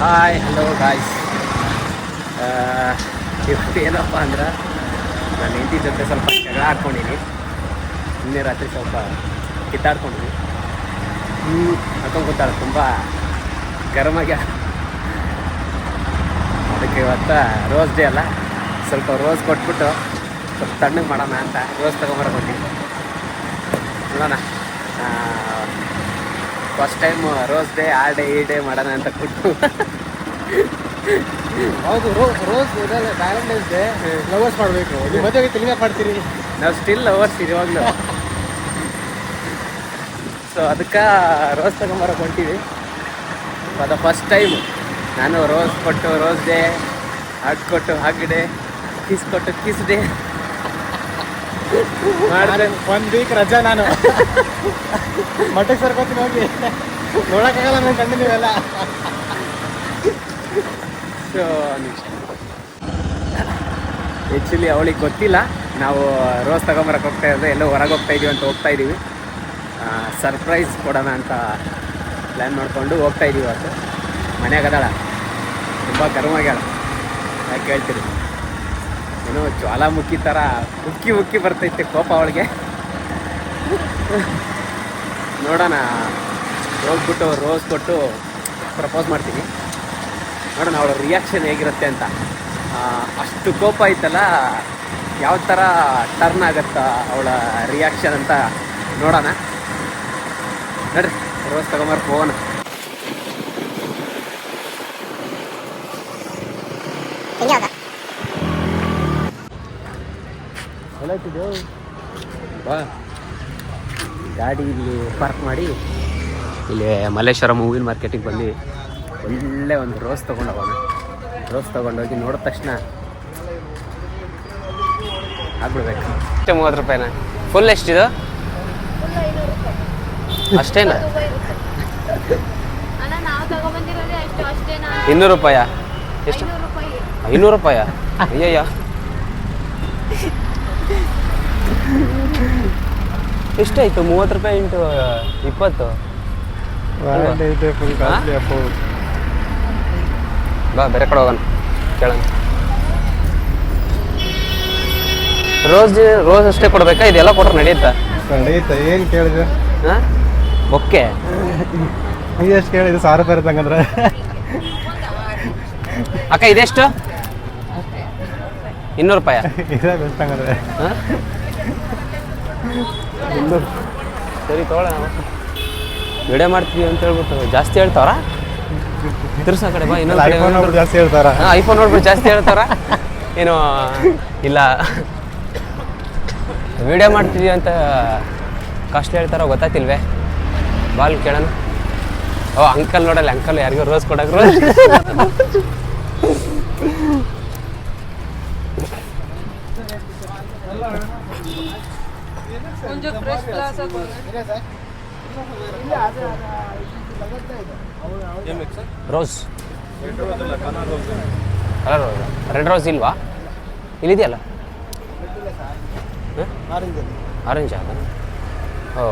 Hi hello guys ಇವತ್ತು ಏನಪ್ಪ ಅಂದ್ರೆ ನಾನು ಹೆಂಡತಿ ಜೊತೆ ಸ್ವಲ್ಪ ಜಗಳ ಆಡ್ಕೊಂಡಿನಿ. ನಿನ್ನೆ ರಾತ್ರಿ ಸ್ವಲ್ಪ ಕಿತ್ತಾಡ್ಕೊಂಡಿನಿ. ಹ್ಞೂ ಹಾಕೊಂಡು ಗೊತ್ತಾಳ ತುಂಬ ಆಗ ಅದಕ್ಕೆ ಇವತ್ತು ರೋಸ್ ಡೇ ಅಲ್ಲ, ಸ್ವಲ್ಪ ರೋಸ್ ಕೊಟ್ಬಿಟ್ಟು ಸ್ವಲ್ಪ ತಣ್ಣಗೆ ಮಾಡೋಣ ಅಂತ ರೋಸ್ ತೊಗೊಂಬರಬೇಕು ನೋಡೋಣ ಫಸ್ಟ್ ಟೈಮ್ ರೋಸ್ ಡೇ ಆ ಡೇ ಈ ಡೇ ಮಾಡೋಣ ಅಂತ ಕೊಟ್ಟು ಹೌದು ರೋಸ್ ಇದೆಲ್ಲ ವ್ಯಾಲೆಂಟೈನ್ಸ್ ಡೇ. ಲವರ್ಸ್ ಮಾಡಬೇಕು. ನೀವು ಮದುವೆಗೆ ತಿರುಗಿ ಮಾಡ್ತೀರಿ? ನಾವು ಸ್ಟಿಲ್ ಲವರ್ಸ್ ಇವಾಗಲೂ ಸೊ ಅದಕ್ಕೆ ರೋಸ್ ತಗೊಂಬರಕ್ಕೆ ಹೊಂಟೀವಿ. ಅದು ಫಸ್ಟ್ ಟೈಮ್ ನಾನು ರೋಸ್ ಕೊಟ್ಟು ರೋಸ್ ಡೇ ಹಾಟ್ ಕೊಟ್ಟು ಹಾಗ್ ಡೇ ಕಿಸ್ ಕೊಟ್ಟು ಕಿಸ್ ಡೇ ಒಂದು ವೀಕ್ ರಜಾ ನಾನು. ಮಠಕ್ಕೆ ಸರ್ಕೋತೀನಿ ಹೋಗಿ. ನೋಡೋಕ್ಕಾಗಲ್ಲ ನಾನು ಕಂಡು ನೀವೆಲ್ಲ ಸೊ ಆ್ಯಕ್ಚುಲಿ ಅವಳಿಗೆ ಗೊತ್ತಿಲ್ಲ. ನಾವು ರೋಸ್ ತಗೊಂಬರಕ್ಕೆ ಹೋಗ್ತಾ ಇರೋದು ಎಲ್ಲೋ ಹೊರಗೆ ಹೋಗ್ತಾ ಇದೀವಿ ಅಂತ ಹೋಗ್ತಾ ಇದ್ದೀವಿ ಸರ್ಪ್ರೈಸ್ ಕೊಡೋಣ ಅಂತ ಪ್ಲ್ಯಾನ್ ಮಾಡಿಕೊಂಡು ಹೋಗ್ತಾ ಇದೀವಿ ಅವತ್ತು ಮನೆಯಾಗದಾಳ ತುಂಬ ಗರ್ವಾಗ್ಯಾಳ ಯಾಕೆ ಹೇಳ್ತೀರಿ ಏನೋ ಜ್ವಾಲಾಮುಖಿ ಥರ ಉಕ್ಕಿ ಉಕ್ಕಿ ಬರ್ತೈತೆ ಕೋಪ ಅವಳಿಗೆ. ನೋಡೋಣ. ಹೋಗ್ಬಿಟ್ಟು ರೋಸ್ ಕೊಟ್ಟು ಪ್ರಪೋಸ್ ಮಾಡ್ತೀನಿ. ನೋಡೋಣ ಅವಳ ರಿಯಾಕ್ಷನ್ ಹೇಗಿರುತ್ತೆ ಅಂತ. ಅಷ್ಟು ಕೋಪ ಐತಲ್ಲ, ಯಾವ ಥರ ಟರ್ನ್ ಆಗುತ್ತಾ ಅವಳ ರಿಯಾಕ್ಷನ್ ಅಂತ ನೋಡೋಣ. ನಡ್ರಿ ರೋಸ್ ತಗೊಂಬರ್ಕ್ ಹೋಗೋಣ. ಬಾ. ಗಾಡಿ ಇಲ್ಲಿ ಪಾರ್ಕ್ ಮಾಡಿ ಇಲ್ಲಿ ಮಲ್ಲೇಶ್ವರ ಮೂವಿನ ಮಾರ್ಕೆಟಿಗೆ ಬಂದು ಒಳ್ಳೆ ಒಂದು ರೋಸ್ ತೊಗೊಂಡು ಹೋಗೋಣ ರೋಸ್ ತೊಗೊಂಡೋಗಿ ನೋಡಿದ ತಕ್ಷಣ ಆಗ್ಬಿಡ್ಬೇಕು. ಅಷ್ಟೇ ಮೂವತ್ತು ರೂಪಾಯಿನ? ಫುಲ್ ಎಷ್ಟಿದು? ಅಷ್ಟೇನಾ? ಅಣ್ಣ ನಾವು ತಗೊಂಬಂದಿರೋದೇ ಅಷ್ಟು ಅಷ್ಟೇನಾ? ಇನ್ನೂರು ರೂಪಾಯ? ಎಷ್ಟು? ಐನೂರು ರೂಪಾಯ? ಅಯ್ಯಯ್ಯ. ಎಷ್ಟಾಯ್ತು? ಮೂವತ್ತು ರೂಪಾಯಿ ಇಂಟು ಇಪ್ಪತ್ತು? ಬಾ ಬೇರೆ ಕಡೆ ಹೋಗೋಣ. ಕೇಳೋಣ. ರೋಸ್ ರೋಸ್ ಅಷ್ಟೇ ಕೊಡ್ಬೇಕಾ? ಇದೆಲ್ಲ ಕೊಟ್ರೆ ನಡೆಯುತ್ತಾ ನಡೆಯುತ್ತೆ ಏನು ಕೇಳಿದೆ? ಹಾಂ? ಬೊಕ್ಕೆ. ಇದು ಎಷ್ಟು ಕೇಳಿದೆ? ಸಾವಿರ ರೂಪಾಯಿ ಇರುತ್ತೆ ಹಂಗಂದ್ರೆ ಅಕ್ಕ ಇದೆಷ್ಟು? ಇನ್ನೂರು ರೂಪಾಯಿ. ಇದೇ ಬೆಸ್ಟ್ ಹಂಗಂದ್ರೆ ಹಾಂ? ಸರಿ ತೊಗೊಳ ವಿಡಿಯೋ ಮಾಡ್ತೀವಿ ಅಂತ ಹೇಳ್ಬಿಟ್ಟು ಜಾಸ್ತಿ ಹೇಳ್ತಾರ ತಿರ್ಸ ಕಡೆ ಬಾ ಇನ್ನೊಂದು ಕಡೆ ಐಫೋನ್ ನೋಡ್ಬಿಟ್ಟು ಜಾಸ್ತಿ ಹೇಳ್ತಾರ. ಐಫೋನ್ ನೋಡ್ಬಿಟ್ಟು ಜಾಸ್ತಿ ಹೇಳ್ತಾರ ಏನು ಇಲ್ಲ. ವಿಡಿಯೋ ಮಾಡ್ತೀವಿ ಅಂತ ಕಷ್ಟ ಹೇಳ್ತಾರೋ ಗೊತ್ತಾತಿಲ್ವೇ ಬಾಲ್ ಕೇಳೋಣ. ಓ ಅಂಕಲ್ ನೋಡಲ್ಲ ಅಂಕಲ್ ಯಾರಿಗೂ ರೋಸ್ ಕೊಡಕ್ಕೆ ರೋಸ್. ರೋಸ್ ರೆಡ್ ರೋಸ್ ಇಲ್ವಾ? ಇಲ್ಲಿದೆಯಲ್ಲ? ಆರೆಂಜ್ ಆದ ಓ.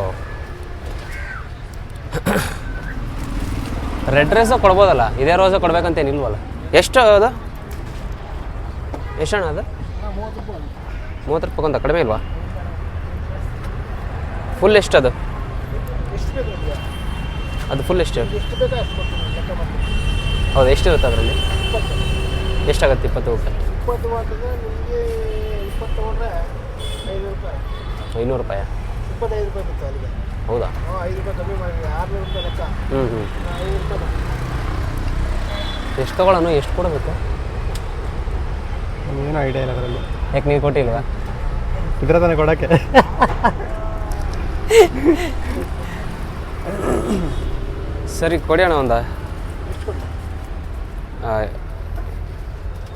ರೆಡ್ ರೋಸ ಕೊಡ್ಬೋದಲ್ಲ? ಇದೇ ರೋಸ ಕೊಡ್ಬೇಕಂತೇನಿಲ್ವಲ್ಲ? ಎಷ್ಟು ಅದು? ಎಷ್ಟು ಅಣ್ಣ ಅದು? ಮೂವತ್ತು ರೂಪಾಯಿ ಕೊಂತ ಕಡಿಮೆ ಇಲ್ವಾ? ಫುಲ್ ಎಷ್ಟು ಅದು? ಅದು ಫುಲ್ ಎಷ್ಟು? ಹೌದು ಎಷ್ಟಿರುತ್ತೆ ಅದರಲ್ಲಿ? ಎಷ್ಟಾಗುತ್ತೆ ಇಪ್ಪತ್ತು ರೂಪಾಯಿ ಐನೂರು ರೂಪಾಯ? ಹೌದಾ? ಹ್ಞೂ ಹ್ಞೂ ಎಷ್ಟು ತೊಗೊಳ್ಳೋಣ ಎಷ್ಟು ಕೊಡಬೇಕು? ಏನು ಐಡಿಯಾ ಇಲ್ಲ ಅದರಲ್ಲಿ. ಯಾಕೆ ನೀವು ಕೊಟ್ಟಿಲ್ವಾ? ಇದ್ರ ತಾನೇ ಕೊಡೋಕ್ಕೆ. ಸರಿ ಕೊಡಿ ಅಣ್ಣ ಒಂದ.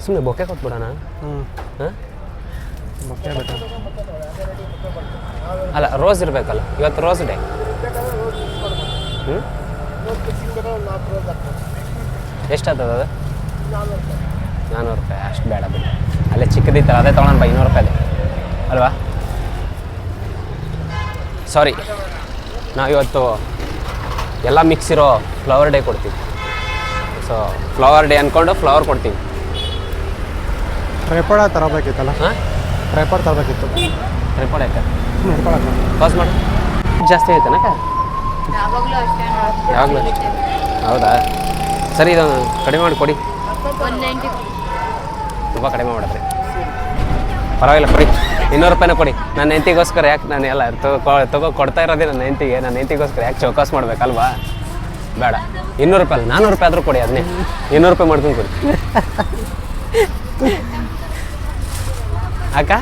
ಸುಮ್ಮನೆ ಬೊಕ್ಕೆ ಕೊಟ್ಬಿಡೋಣ. ಹ್ಞೂ ಹಾಂ? ಬೊಕ್ಕೆ ಬೇಕಾ ಅಲ್ಲ ರೋಸ್ ಇರಬೇಕಲ್ಲ ಇವತ್ತು ರೋಸ್ ಡೇ. ಹ್ಞೂ ಎಷ್ಟಾಗ್ತದೆ ಅದು? ನಾನ್ನೂರು ರೂಪಾಯಿ. ಅಷ್ಟು ಬೇಡ ಬಿಡಿ. ಅಲ್ಲೇ ಚಿಕ್ಕದಿತ್ತಲ್ಲ ಅದೇ ತೊಗೊಳೋಣ ಬೈನೂರು ರೂಪಾಯಿ ಅಲ್ವಾ? ಸಾರಿ ನಾವಿವತ್ತು ಎಲ್ಲ ಮಿಕ್ಸ್ ಇರೋ ಫ್ಲವರ್ ಡೇ ಕೊಡ್ತೀವಿ. ಸೊ ಫ್ಲವರ್ ಡೇ ಅಂದ್ಕೊಂಡು ಫ್ಲವರ್ ಕೊಡ್ತೀವಿ. ಟ್ರೈಪಾಡ ತರಬೇಕಿತ್ತಲ್ಲ? ಹಾಂ? ಟ್ರೈಪಾಡ್ ತರಬೇಕಿತ್ತು. ಟ್ರೈಪಾಡ್ ಆಯ್ತಾ ಪಾಸ್ ಮಾಡಿ. ಜಾಸ್ತಿ ಆಯ್ತಾನಕ್ಕ ಯಾವಾಗ್ಲೂ ಹೌದಾ? ಸರಿ ಇದು ಕಡಿಮೆ ಮಾಡಿ ಕೊಡಿ. ತುಂಬ ಕಡಿಮೆ ಮಾಡಿದ್ರೆ ಪರವಾಗಿಲ್ಲ ಕೊಡಿ. ಇನ್ನೂರು ರೂಪಾಯಿನ ಕೊಡಿ. ನನ್ನ ಹೆಂಡತಿಗೋಸ್ಕರ ಯಾಕೆ ನಾನು ಎಲ್ಲ ತಗೋ ಕೊಡ್ತಾ ಇರೋದೇ ನನ್ನ ಹೆಂಡತಿಗೆ. ನನ್ನ ಹೆಂಡತಿಗೋಸ್ಕರ ಯಾಕೆ ಚೌಕಾಸ್ ಮಾಡ್ಬೇಕಲ್ವಾ? ಬೇಡ. ಇನ್ನೂರು ರೂಪಾಯಿ ಅಲ್ಲ ನಾನ್ನೂರು ರೂಪಾಯಿ ಆದರೂ ಕೊಡಿ ಅದನ್ನೇ. ಇನ್ನೂರು ರೂಪಾಯಿ ಮಾಡ್ಕೊಂಡು ಕೊಡಿ. ಅಕ್ಕ?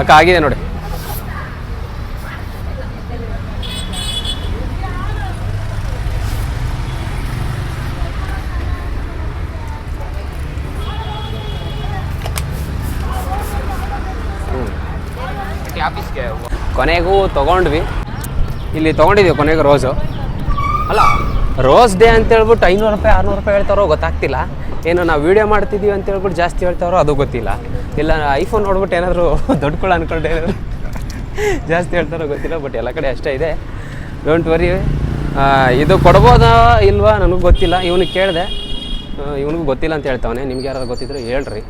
ಅಕ್ಕ, ಆಗಿದೆ ನೋಡಿ. ಕೊನೆಗೂ ತೊಗೊಂಡ್ವಿ. ಇಲ್ಲಿ ತೊಗೊಂಡಿದ್ದೀವಿ ಕೊನೆಗೆ ರೋಸು. ಅಲ್ಲ, ರೋಸ್ ಡೇ ಅಂತ ಹೇಳ್ಬಿಟ್ಟು ಐನೂರು ರೂಪಾಯಿ, ಆರುನೂರು ರೂಪಾಯಿ ಹೇಳ್ತಾರೋ ಗೊತ್ತಾಗ್ತಿಲ್ಲ. ಏನು ನಾವು ವೀಡಿಯೋ ಮಾಡ್ತಿದ್ದೀವಿ ಅಂತ ಹೇಳ್ಬಿಟ್ಟು ಜಾಸ್ತಿ ಹೇಳ್ತಾರೋ ಅದು ಗೊತ್ತಿಲ್ಲ. ಇಲ್ಲ, ಐಫೋನ್ ನೋಡ್ಬಿಟ್ಟು ಏನಾದರೂ ದೊಡ್ಡ ಅಂದ್ಕೊಂಡು ಏನಾದ್ರು ಜಾಸ್ತಿ ಹೇಳ್ತಾರೋ ಗೊತ್ತಿಲ್ಲ, ಬಟ್ ಎಲ್ಲ ಕಡೆ ಅಷ್ಟೇ ಇದೆ. ಡೋಂಟ್ ವರಿ ಇದು ಕೊಡ್ಬೋದಾ ಇಲ್ವಾ ನನಗೆ ಗೊತ್ತಿಲ್ಲ. ಇವನಿಗೆ ಕೇಳಿದೆ. ಇವನಿಗೂ ಗೊತ್ತಿಲ್ಲ ಅಂತ ಹೇಳ್ತಾವನೆ. ನಿಮ್ಗೆ ಯಾರಾದ್ರು ಗೊತ್ತಿದ್ರೆ ಹೇಳ್ರಿ.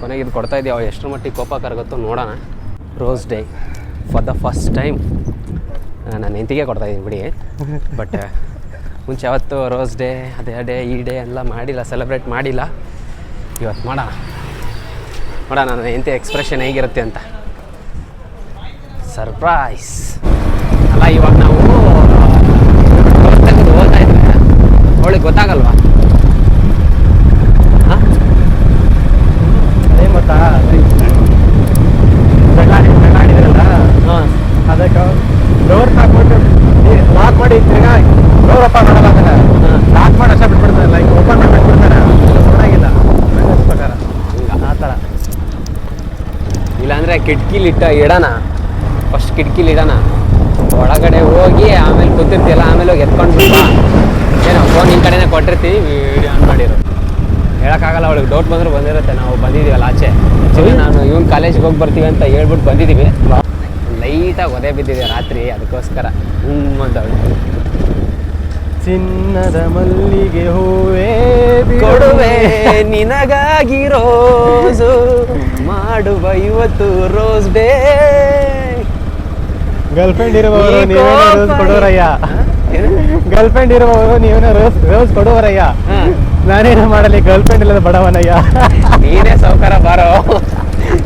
ಕೊನೆಗೆ ಇದು ಕೊಡ್ತಾ ಇದೆಯಾ. ಎಷ್ಟು ಮಟ್ಟಿಗೆ ಕೋಪ ಕರಗುತ್ತೋ ನೋಡೋಣ. Rose day for the first time ನಾನು ಹೆಂತಿಗೆ ಕೊಡ್ತಾ ಇದ್ದೀನಿ ಬಿಡಿ. ಬಟ್ ಮುಂಚೆ ಯಾವತ್ತು ರೋಸ್ ಡೇ ಅದೇ ಡೇ ಈ ಡೇ ಎಲ್ಲ ಮಾಡಿಲ್ಲ ಸೆಲೆಬ್ರೇಟ್ ಮಾಡಿಲ್ಲ. ಇವತ್ತು ಮಾಡೋಣ. ನೋಡೋಣ ನನ್ನ ಹೆಂಡತಿ ಎಕ್ಸ್ಪ್ರೆಷನ್ ಹೇಗಿರುತ್ತೆ ಅಂತ. ಸರ್ಪ್ರೈಸ್ ಅಲ್ಲ, ಇವಾಗ ನಾವು ಹೋಗ್ತಾ ಇದ್ರೆ ಅವಳಿಗೆ ಗೊತ್ತಾಗಲ್ವಾ ಹಾಂ ಅದೇನು ಗೊತ್ತಾ ಬೆಳ್ಳಾಡಿ ಬೆಳ್ಳಾಡಿದ್ರಲ್ಲ ಹಾಂ ಅದಕ್ಕೆ ಡೋರ್ ಹಾಕ್ಬಿಟ್ಟು ಲಾಕ್ ಮಾಡಿ ತಿರ್ಗಾ ಡೋರ್ ಓಪನ್ ಮಾಡಲ್ಲ ಅದನ್ನ ಲಾಕ್ ಮಾಡಿ ಅಷ್ಟೇ ಬಿಟ್ಬಿಡ್ತಾರೆ. ಲೈಕ್ ಓಪನ್ ಮಾಡಿ ಬಿಟ್ಬಿಡ್ತಾರೆ. ಚೆನ್ನಾಗಿಲ್ಲ. ಪ್ರಕಾರ. ಆ ಥರ ಇಲ್ಲಾಂದ್ರೆ ಕಿಟಕಿಲಿಟ್ಟ ಇಡೋಣ ಫಸ್ಟ್ ಕಿಟಕಿಲಿ ಇಡೋಣ. ಒಳಗಡೆ ಹೋಗಿ ಆಮೇಲೆ ಕೂತಿರ್ತೀಯಲ್ಲ ಆಮೇಲೆ ಹೋಗಿ ಎತ್ಕೊಂಡು ಬಾ. ಏನೋ ಫೋನ್ ಈ ಕಡೆನೇ ಕೊಟ್ಟಿರ್ತೀವಿ ವಿಡಿಯೋ ಆನ್ ಮಾಡಿರೋ. ಹೇಳೋಕ್ಕಾಗಲ್ಲ ಅವಳಿಗೆ ಡೌಟ್ ಬಂದರೂ ಬಂದಿರುತ್ತೆ. ನಾವು ಬಂದಿದ್ದೀವಲ್ಲ ಆಚೆ. ಆ್ಯಕ್ಚುಲಿ ನಾನು ಇವನ್ ಕಾಲೇಜಿಗೆ ಹೋಗಿ ಬರ್ತೀವಿ ಅಂತ ಹೇಳ್ಬಿಟ್ಟು ಬಂದಿದ್ದೀವಿ ಲೈಟಾಗಿ ಒದೆ ಬಿದ್ದಿದೆ ರಾತ್ರಿ ಅದಕ್ಕೋಸ್ಕರ. ಹ್ಞೂ ಅಂತ ಚಿನ್ನದ ಮಲ್ಲಿಗೆ ಹೂವೇ ಕೊಡುವೆ ನಿನಗಾಗಿ ರೋಸು ಮಾಡುವ ಇವತ್ತು ರೋಸ್ ಡೇ. ಗರ್ಲ್ ಫ್ರೆಂಡ್ ಇರುವವರು ನೀವೇನೋ ರೋಸ್ ಕೊಡೋರಯ್ಯ? ಗರ್ಲ್ ಫ್ರೆಂಡ್ ಇರುವವರು ನೀವೇನೋ ರೋಸ್ ರೋಸ್ ಕೊಡುವರಯ್ಯ? ಹಾ. ನಾನೇನು ಮಾಡಲಿ ಗರ್ಲ್ ಫ್ರೆಂಡ್ ಇಲ್ಲದ ಬಡವನಯ್ಯ? ನೀನೇ ಸಾವುಕಾರ ಬಾರೋ.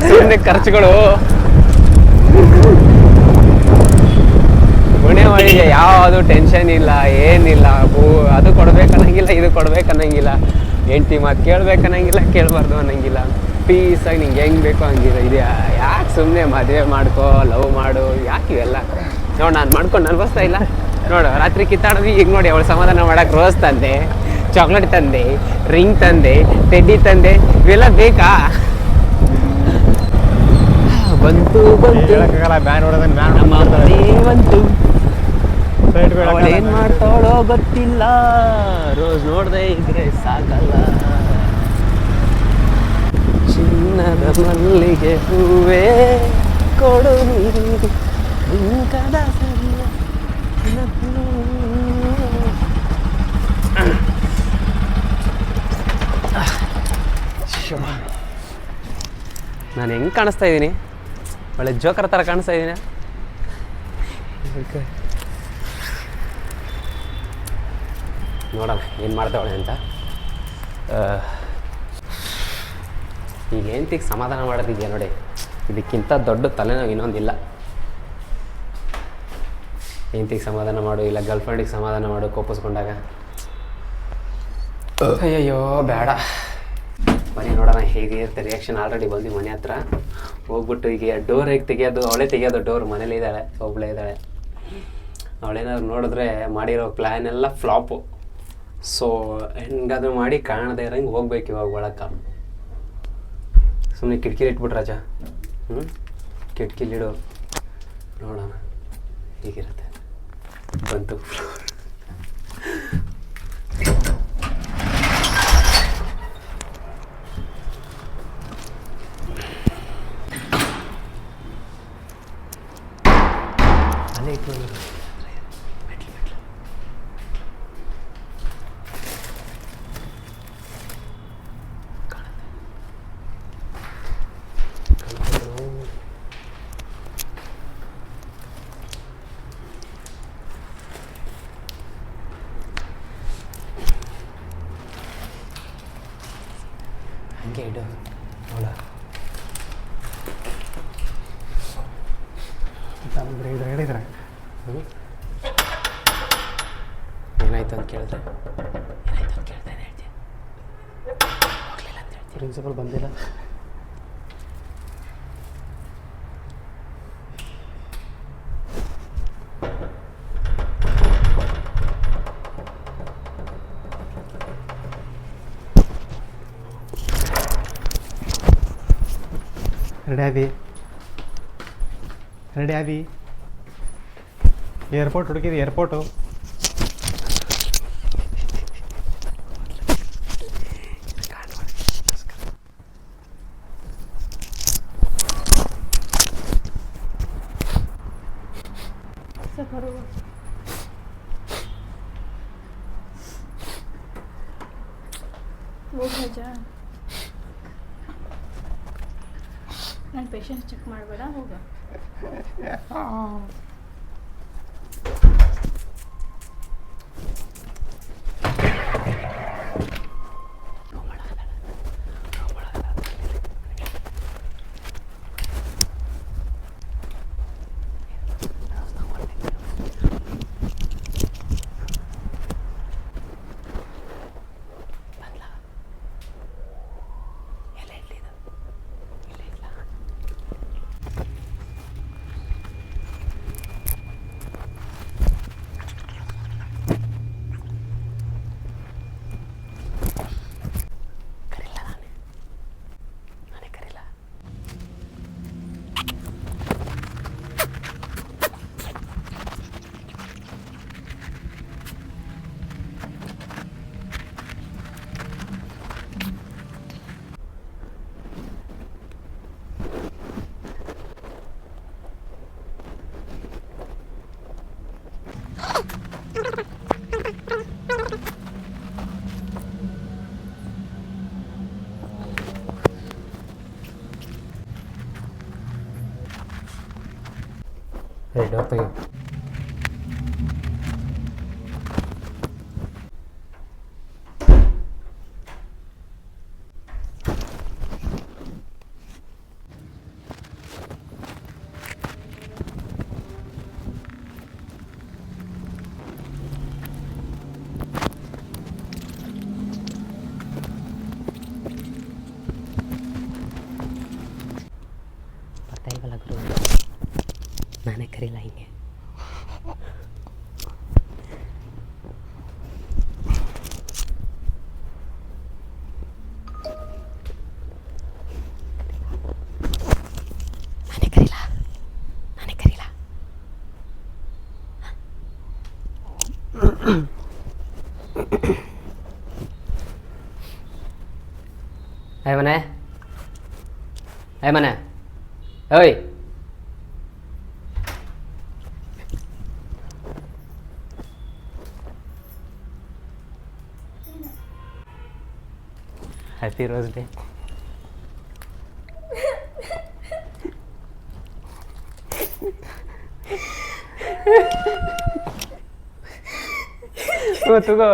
ಸುಮ್ಮನೆ ಖರ್ಚುಗಳು. ಮಳಿಗೆ ಯಾವುದು ಟೆನ್ಷನ್ ಇಲ್ಲ ಏನಿಲ್ಲ ಹೂ ಅದು ಕೊಡ್ಬೇಕನ್ನಂಗಿಲ್ಲ ಇದು ಕೊಡ್ಬೇಕನ್ನಂಗಿಲ್ಲ. ಹೆಂಡ್ತಿ ಮಾತು ಕೇಳ್ಬೇಕನ್ನಂಗಿಲ್ಲ ಕೇಳಬಾರ್ದು ಅನ್ನಂಗಿಲ್ಲ. ಪೀಸಾಗಿ ನಿಂಗೆ ಹೆಂಗೆ ಬೇಕೋ ಹಂಗಿಲ್ಲ ಇದೆಯಾ? ಯಾಕೆ ಸುಮ್ಮನೆ ಮದುವೆ ಮಾಡ್ಕೋ ಲವ್ ಮಾಡು ಯಾಕೆ ಇವೆಲ್ಲ? ನೋಡಿ ನಾನು ಮಾಡ್ಕೊಂಡು ಅನ್ಭವಿಸ್ತಾ ಇಲ್ಲ. ನೋಡು ರಾತ್ರಿ ಕಿತ್ತಾಡಿದ್ವಿ ಈಗ ನೋಡಿ ಅವಳು ಸಮಾಧಾನ ಮಾಡೋಕೆ ರೋಸ್ ತಂದೆ ಚಾಕ್ಲೇಟ್ ತಂದೆ ರಿಂಗ್ ತಂದೆ ಟೆಡ್ಡಿ ತಂದೆ ಇವೆಲ್ಲ ಬೇಕಾ? ಬಂತು ಬಂತು. ಬ್ಯಾನ್ ಹೊಡೆದ್ರೆ ಬ್ಯಾನ್ ಬಂತು. ಅವಳೇನ್ ಮಾಡ್ತಾಳೋ ಗೊತ್ತಿಲ್ಲ. ರೋಸ್ ನೋಡದೆ ಇದ್ರೆ ಸಾಕಲ್ಲ. ಚಿನ್ನದ ಮಲ್ಲಿಗೆ ಹೂವೇ ಕೊಡು ನಾನು. ಹೆಂಗೆ ಕಾಣಿಸ್ತಾ ಇದ್ದೀನಿ? ಒಳ್ಳೆ ಜೋಕರ್ ಥರ ಕಾಣಿಸ್ತಾ ಇದ್ದೀನಿ? ನೋಡೋಣ ಏನು ಮಾಡ್ತಾವಳೆ ಅಂತ? ಈಗ ಹೆಂತಿಗೆ ಸಮಾಧಾನ ಮಾಡೋದಿದೆಯಾ ನೋಡಿ? ಇದಕ್ಕಿಂತ ದೊಡ್ಡ ತಲೆನೋವು ಇನ್ನೊಂದಿಲ್ಲ. ಹೆಂತಿಗೆ ಸಮಾಧಾನ ಮಾಡು, ಇಲ್ಲ ಗರ್ಲ್ಫ್ರೆಂಡಿಗೆ ಸಮಾಧಾನ ಮಾಡು, ಕೋಪಿಸ್ಕೊಂಡಾಗ. ಅಯ್ಯಯ್ಯೋ, ಬೇಡ. ಮನೆ ನೋಡೋಣ ಹೇಗೆ ಇರುತ್ತೆ ರಿಯಾಕ್ಷನ್ ಆಲ್ರೆಡಿ ಬಂದು ಮನೆ ಹತ್ರ. ಹೋಗ್ಬಿಟ್ಟು ಈಗ ಡೋರ್ ಹೇಗೆ ತೆಗಿಯೋದು, ಅವಳೇ ತೆಗಿಯೋದು ಡೋರ್ ಮನೇಲಿ ಇದ್ದಾಳೆ ಒಬ್ಬಳೇ ಇದ್ದಾಳೆ. ಅವಳೇನಾದ್ರು ನೋಡಿದ್ರೆ ಮಾಡಿರೋ ಪ್ಲ್ಯಾನ್ ಎಲ್ಲ ಫ್ಲಾಪು ಸೊ ಹೆಂಗಾದ್ರೂ ಮಾಡಿ ಕಾಣದೇ ಇರೋಂಗೆ ಹೋಗ್ಬೇಕು ಇವಾಗ ಒಳಕ್ಕೆ ಸುಮ್ಮನೆ ಕಿಟಕಿಲಿ ಇಟ್ಬಿಟ್ಟು ರಾಜ. ಹ್ಞೂ ಕಿಟಕಿಲಿಡು ನೋಡೋಣ. ಹೀಗಿರುತ್ತೆ? ಬಂತು. ಹಂಗೆ ಇಡು. ನೋಡ. ಇದ್ರೆ ಹೇಳಿದ್ರೆ. ಏನಾಯ್ತು ಅಂತ ಕೇಳಿದ್ರೆ? ಏನಾಯ್ತು ಅಂತ ಕೇಳಿದ್ರೆ ಏನು ಹೇಳ್ತೀನಿ. ಹೋಗಲಿಲ್ಲ ಅಂತ ಹೇಳ್ತೀನಿ. ಪ್ರಿನ್ಸಿಪಲ್ ಬಂದಿಲ್ಲ. ರೆಡಿ ಆದಿ ರೆಡಿ ಆದಿ ಏರ್ಪೋರ್ಟ್ ಹುಡುಕಿದಿ ಏರ್ಪೋರ್ಟು ನನ್ನ ಚೆಕ್ ಮಾಡಬೇಡ ಹೋಗ ನಾನೇ ಕರೀಲ ಏ ಡೋರ್ ತೆಗಿ ಬರ್ತಾ ಇಲ್ವಲ್ಲ ಗುರು ನಾನೇ ಕರೀಲ ಹಿಂಗೆ ನಾನೇ ಕರೀಲ ನಾನೇ ಕರೀಲ ಏ ಮನೆ ಹ್ಯಾಪಿ ರೋಸ್ ಡೇ ತಗೋ.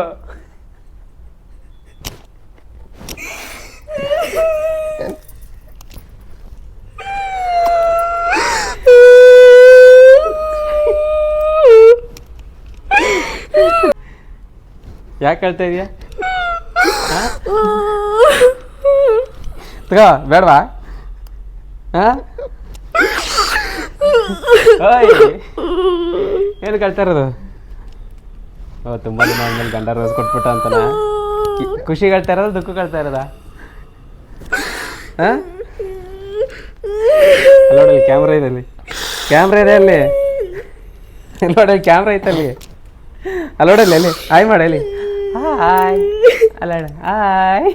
ಯಾಕೆ ಹೇಳ್ತಾ ಇದೀಯ? ತಗೋ, ಬೇಡವಾ? ಏನು ಕಳ್ತಾ ಇರೋದು? ಓ, ತುಂಬ ದಿನ ಆದ್ಮೇಲೆ ಗಂಡ ರೋಸ್ ಕೊಟ್ಬಿಟ್ಟ ಅಂತನ. ಖುಷಿ ಕಳ್ತಾ ಇರೋದು, ದುಃಖ ಕಳ್ತಾ ಇರೋದ? ಹಾಂ ನೋಡಿ ಕ್ಯಾಮ್ರಾ ಇದೆ ಅಲ್ಲಿ. ಕ್ಯಾಮ್ರಾ ಇದೆ ಅಲ್ಲಿ. ನೋಡಲ್ಲಿ ನೋಡಿ ಕ್ಯಾಮ್ರಾ ಐತೆ ಅಲ್ಲಿ. ಅಲ್ಲೋಡಲ್ಲಿ ಅಲ್ಲಿ. ಹಾಯ್ ಮಾಡಲಿ ಹಾಯ್. ಅಲ್ಲ hi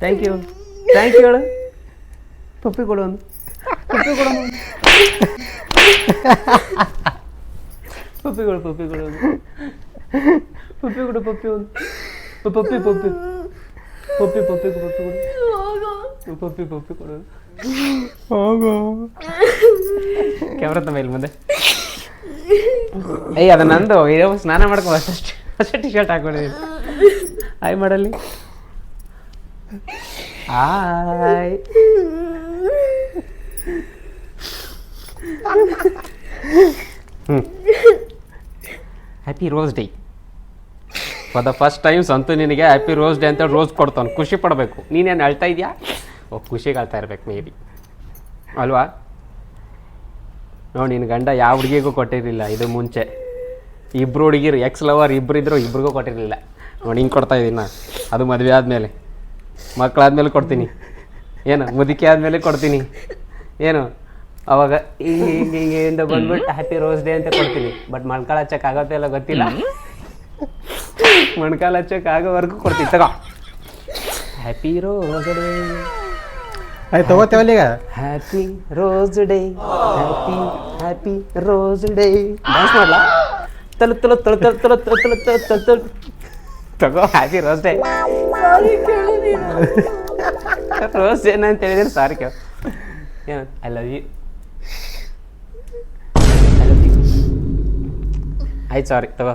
thank you thank you ಹೇಳು ಪಪ್ಪಿ ಕೊಡು ಒಂದು ಪಪ್ಪಿ ಕೊಡು ಒಂದು. ಪಪ್ಪಿ ಕೊಡು ಪಪ್ಪಿ ಕೊಡು ಒಂದು ಪಪ್ಪಿ ಕೊಡು ಪಪ್ಪಿ ಒಂದು ಪಪ್ಪಿ ಪಪ್ಪಿ ಪಪ್ಪಿ ಪಪ್ಪಿ ಪಪ್ಪಿ ಕೊಡು ಪಪ್ಪಿ ಪಪ್ಪಿ ಕೊಡು ಹೋಗೋ ಕ್ಯಾಮ್ರಾ ತಮ್ಮ ಇಲ್ಲಿ ಮುಂದೆ ಏಯ್ ಅದು ನಂದು ಸ್ನಾನ ಮಾಡ್ಕೊ ಅಷ್ಟೇ ಅಷ್ಟೇ ಟಿ ಶರ್ಟ್ ಹಾಕೊಂಡಿದ್ದೀನಿ ಹಾಯ್ ಮಾಡಲಿ hi happy rose day for the first time Santu ನಿನಗೆ ಹ್ಯಾಪಿ ರೋಸ್ ಡೇ ಅಂತ ರೋಸ್ ಕೊಡ್ತಾನೆ ಖುಷಿ ಪಡಬೇಕು. ನೀನೇನು ಅಳ್ತಾ ಇದೆಯಾ? ಓ ಖುಷಿಗೆ ಅಳ್ತಾ ಇರ್ಬೇಕು ಮೇ ಬಿ ಅಲ್ವಾ? ನೋಡಿ ನಿನ್ನ ಗಂಡ ಯಾವ ಹುಡುಗಿಗೂ ಕೊಟ್ಟಿರಲಿಲ್ಲ, ಇದು ಮುಂಚೆ. ಇಬ್ಬರು ಹುಡುಗಿರು ಎಕ್ಸ್ ಲವರ್ ಇಬ್ಬರು ಇದ್ರು ಇಬ್ರಿಗೂ ಕೊಟ್ಟಿರಲಿಲ್ಲ. ನೋಡಿ ಹಿಂಗೆ ಕೊಡ್ತಾ ಇದ್ದೀನಿ ನಾನು. ಅದು ಮದುವೆ ಆದಮೇಲೆ. ಮಕ್ಕಳಾದ್ಮೇಲೆ ಕೊಡ್ತೀನಿ. ಏನು ಮುದುಕಿ ಆದಮೇಲೆ ಕೊಡ್ತೀನಿ. ಏನು ಅವಾಗ ಹಿಂಗೆ ಹಿಂಗೆ ಹಿಂಗೆ ಇಂದ ಬಂದ್ಬಿಟ್ಟು ಹ್ಯಾಪಿ ರೋಸ್ ಡೇ ಅಂತ ಕೊಡ್ತೀನಿ. ಬಟ್ ಮೊಳ್ಕಾಲು ಹಚ್ಚಕ್ಕೆ ಆಗುತ್ತೆ ಇಲ್ಲ ಗೊತ್ತಿಲ್ಲ. ಮೊಣ್ಕಾಲು ಹಚ್ಚಕ್ಕೆ ಆಗೋವರೆಗೂ ಕೊಡ್ತೀನಿ. ತಗೋ. ಹ್ಯಾಪಿ ರೋಸ್ ಡೇ ಆಯ್ತು ತಗೋತೇವಲ್ಲ ಈಗ. Happy rose day happy happy rose day ಮಾಡ್ಲಾ? ತಲು ತಲು ತಲು ತಲು ತಲು ತಲು ತಲು ತಲು ತಲು ತಲು ತಗೋ ಹಾಕಿರು ರೋಸ್ ಡೇ ರೋಸ್ ಏನಂತ ಅಂತ ಹೇಳಿದ್ರೆ ಸಾರಿ ಕೇಳ ಏನು I love you I love you ಆಯ್ತು ಸಾರಿ ತಗೋ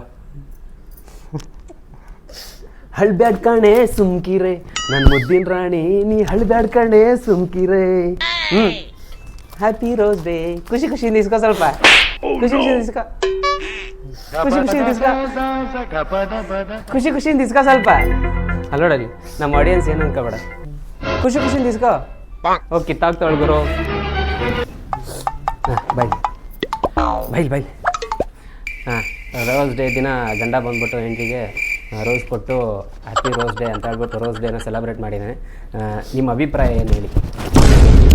ಹಳ್ಬ್ಯಾಡ್ ಕಣೆ ಸುಮ್ಕಿರೆ ನನ್ನ ಮುದ್ದಿನ ರಾಣಿ ನೀ ಹಳ್ಬ್ಯಾಡ್ ಕಣೆ ಸುಮ್ಕಿರೆ ಹ್ಮ್ ಹ್ಯಾಪಿ ರೋಸ್ ಡೇ ಖುಷಿ ಖುಷಿ ನಿಸ್ಕೋ ಸ್ವಲ್ಪ ಖುಷಿ ಖುಷಿ ಇಸ್ಕೋ ಖುಷಿ ಖುಷಿ ಖುಷಿ ಖುಷಿಯಿಂದ ಇಸ್ಕೋ ಸ್ವಲ್ಪ. ಅಲ್ಲೋಡಲ್ಲಿ ನಮ್ಮ ಆಡಿಯನ್ಸ್ ಏನು ಅನ್ಕೋಬೇಡ. ಖುಷಿ ಖುಷಿಯಿಂದ ಇಸ್ಕೋ. ಹೋಗಿ ಕಿತ್ತಾಕ್ ಗುರು. ಹಾಂ ಬೈ ಬೈಲ್ ಬೈಲ್. ಹಾಂ ರೋಸ್ ಡೇ ದಿನ ಗಂಡ ಬಂದ್ಬಿಟ್ಟು ಹೆಂಡತಿಗೆ ರೋಸ್ ಕೊಟ್ಟು ಹ್ಯಾಪಿ ರೋಸ್ ಡೇ ಅಂತ ಹೇಳ್ಬಿಟ್ಟು ರೋಸ್ ಡೇನ ಸೆಲೆಬ್ರೇಟ್ ಮಾಡಿದ್ದಾನೆ. ನಿಮ್ಮ ಅಭಿಪ್ರಾಯ ಏನು ಹೇಳಿ?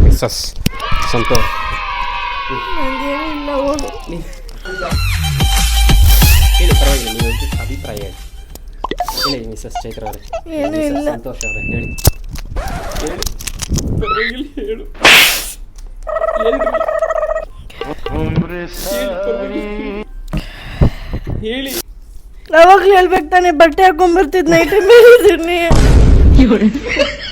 ಮಿಸ್ಸಸ್ ಸಂತೋಷ. ಇಲ್ಲ ಹೋಗು. ಹೇಳಿ ಪರವಾಗಿಲ್ಲ ನೀವು ಒಂಚೂರು ಅಭಿಪ್ರಾಯ ಹೇಳಿ. ಹೇಳಿ ಮಿಸಸ್ ಚೈತ್ರ ಅವರೇ ಏನೂ ಇಲ್ಲ. ಸಂತೋಷ್ ಅವರೇ ಹೇಳಿ. ಹೇಳಿ ಪರವಾಗಿಲ್ಲ ಹೇಳು ಹೇಳಿ ಯಾವಾಗ್ಲೂ ಹೇಳ್ಬೇಕು ತಾನೆ ಬಟ್ಟೆ ಹಾಕೊಂಡ್ಬರ್ತಿದ್ ನೈಟ್ ಮೇಲಿದ್ದೀನಿ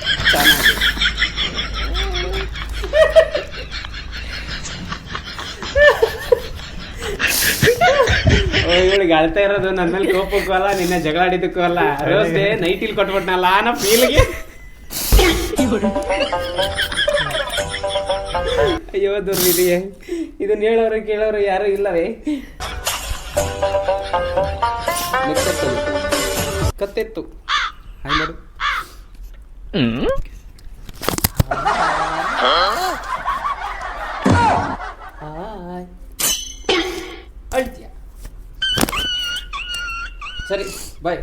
ಇವಳಿಗೆ ಅಳ್ತಾ ಇರೋದು ನನ್ನ ಮೇಲೆ ಕೋಪಕ್ಕೂ ಅಲ್ಲ ನಿನ್ನೆ ಜಗಳ ಆಡಿದ್ದಕ್ಕೂ ಅಲ್ಲ. ರೋಸ್ ಡೇ ನೈಟಿಲ್ ಕೊಟ್ಬಿಟ್ನಲ್ಲ ನಾ ಫೀಲ್ಗೆ ಅಯ್ಯೋ ದುರ್ವಿಧಿಯೇ ಇದನ್ನ ಹೇಳೋರು ಕೇಳೋರು ಯಾರು ಇಲ್ಲವೇ. ಕತ್ತೆತ್ತು. ಹಾಯ್ ಮಾಡು ಹಾಯ್ ಅಳ್ತೀಯ ಸರಿ ಬಾಯ್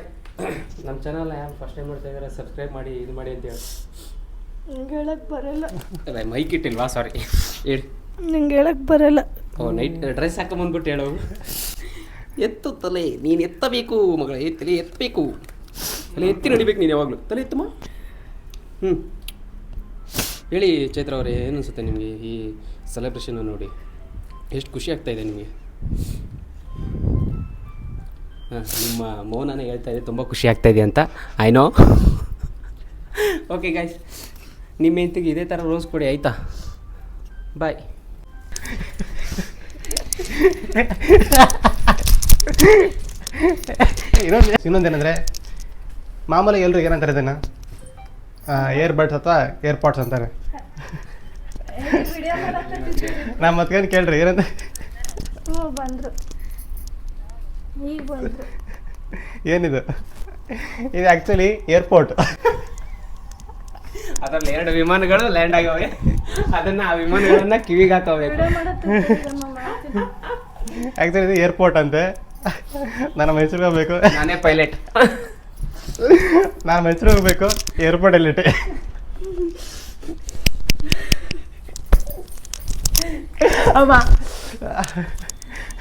ನಮ್ಮ ಚಾನಲ್ನ ಯಾರು ಫಸ್ಟ್ ಟೈಮ್ ಮಾಡ್ತಾ ಇದ್ದಾರೆ ಸಬ್ಸ್ಕ್ರೈಬ್ ಮಾಡಿ ಇದು ಮಾಡಿ ಅಂತ ಹೇಳಿ. ನಂಗೆ ಹೇಳಕ್ ಬರಲ್ಲ. ಅಲ್ಲ ಮೈಕ್ ಇಟ್ಟಿಲ್ವಾ? ಸಾರಿ ಹೇಳಿ. ನಂಗೆ ಹೇಳಕ್ ಬರಲ್ಲ. ಓ ನೈಟ್ ಡ್ರೆಸ್ ಹಾಕೊಂಬಂದ್ಬಿಟ್ಟು ಹೇಳು. ಎತ್ತು ತಲೆ ನೀನು ಎತ್ತಬೇಕು ಮಗಳ ತಲೆ ಎತ್ತಬೇಕು. ತಲೆ ಎತ್ತಿ ನಡಿಬೇಕು ನೀನು ಯಾವಾಗಲೂ. ತಲೆ ಎತ್ತಮ್ಮ ಹ್ಞೂ ಹೇಳಿ ಚೈತ್ರ ಅವರೇ ಏನು ಅನ್ಸುತ್ತೆ ನಿಮಗೆ ಈ ಸೆಲೆಬ್ರೇಷನ್ನು ನೋಡಿ? ಎಷ್ಟು ಖುಷಿ ಆಗ್ತಾ ಇದೆ ನಿಮಗೆ? ನಿಮ್ಮ ಮೌನನ ಹೇಳ್ತಾ ಇದೆ ತುಂಬ ಖುಷಿ ಆಗ್ತಾ ಇದೆ ಅಂತ. ಐ ನೋ ಓಕೆ ಗಾಯ್ಸ್ ನಿಮ್ಮ ಹೆಂತಿಗೆ ಇದೇ ಥರ ರೋಸ್ ಕೊಡಿ ಆಯಿತಾ? ಬಾಯ್ ಇನ್ನೊಂದು ಇನ್ನೊಂದೇನೆಂದರೆ ಮಾಮೂಲಿ ಎಲ್ರಿಗೆ ಏನಂತಾರೆ ಇದನ್ನು? ಏರ್ ಬಡ್ಸ್ ಅಥವಾ ಏರ್ಪಾಡ್ಸ್ ಅಂತಾರೆ. ನಮ್ಮ ಮತ್ಕೊಂಡು ಕೇಳ್ರಿ ಏನಂತ? ಬಂದ್ರು. ಏನಿದು? ಇದು ಆ್ಯಕ್ಚುಲಿ ಏರ್ಪೋರ್ಟ್ ಅದರಲ್ಲಿ ಎರಡು ವಿಮಾನಗಳು ಲ್ಯಾಂಡ್ ಆಗವೆ. ಅದನ್ನ ಆ ವಿಮಾನಗಳನ್ನ ಕಿವಿಗೆ ಹಾಕೋಬೇಕು. ಆ್ಯಕ್ಚುಲಿ ಇದು ಏರ್ಪೋರ್ಟ್ ಅಂತೆ. ನನ್ನ ಮೈಸೂರಿಗೆ ಹೋಗ್ಬೇಕು ನಾನೇ ಪೈಲಟ್ ನಾನು ಮೈಸೂರಿಗೆ ಹೋಗ್ಬೇಕು ಏರ್ಪೋರ್ಟಲ್ಲಿ ಅಮ್ಮ.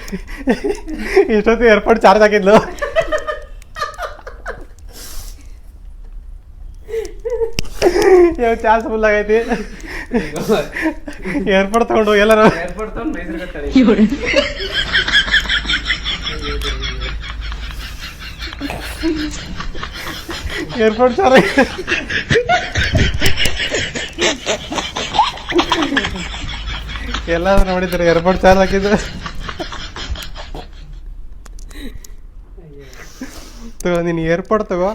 ಇಷ್ಟೊತ್ತು ಏರ್ಪೋರ್ಟ್ ಚಾರ್ಜ್ ಹಾಕಿದ್ಲು. ಚಾರ್ಜ್ ಫುಲ್ ಆಗೈತಿ? ಏರ್ಪೋರ್ಟ್ ತಗೊಂಡು ಹೋಗಿ ಎಲ್ಲರೂ. ಏರ್ಪೋರ್ಟ್ ತಗೊಂಡು ಮೈಸೂರಿಗೆ ಏರ್ಪೋರ್ಟ್ ಚಾರ್ಜ್ ಎಲ್ಲಾದ್ರೂ ನೋಡಿದ್ರೆ ಏರ್ಪೋರ್ಟ್ ಚಾರ್ಜ್ ಹಾಕಿದ್ದು. ತಗೋ ನೀನು ಏರ್ಪೋರ್ಟ್ ತಗೋ.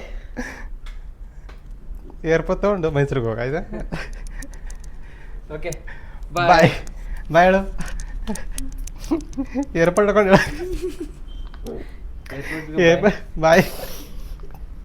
ಏರ್ಪೋರ್ಟ್ ತಗೊಂಡು ಮೈಸೂರಿಗೆ ಹೋಗ ಆಯ್ತಾ? ಓಕೆ ಬಾಯ್ ಬಾಯ್ ಹೇಳು. ಏರ್ಪೋರ್ಟ್ ತಗೊಂಡು ಬಾಯ್